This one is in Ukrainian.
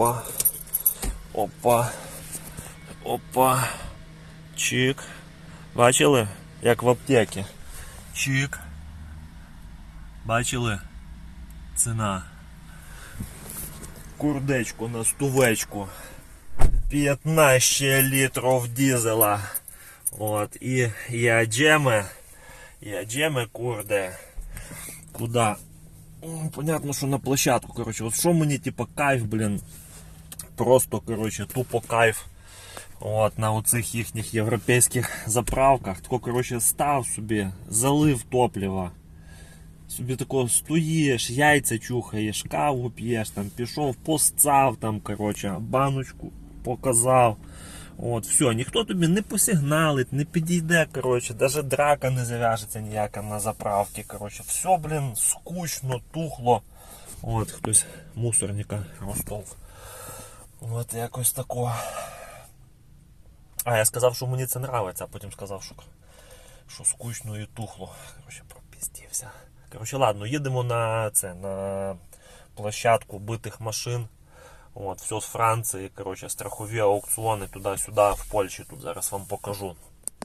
Опа. Опа. Опа. Чик. Бачили? Як в аптеці. Чик. Бачили? Ціна. Курдечку на стувечку. 15 літрів дизела. От. І їдемо. Їдемо, курде. Куда? Понятно, що на площадку, короче. От що мені, типа, кайф, блін. Просто, короче, тупо кайф. От, на оцих їхніх європейських заправках. Тако, короче, став собі, залив топлива. Собі тако стоїш, яйця чухаєш, каву п'єш, там пішов, постав там, короче, баночку показав. От, все, ніхто тобі не посигналить, не підійде, короче, даже драка не зав'яжеться ніяка на заправці. Короче, все, блін, скучно, тухло. От, хтось мусорника розтовк. От якось тако. А, я сказав, що мені це нравиться, а потім сказав, що, що скучно і тухло. Коротше, пропіздівся. Коротше, ладно, їдемо на це, на площадку битих машин. От, все з Франції, коротше, страхові аукціони туди-сюди, в Польщі тут зараз вам покажу.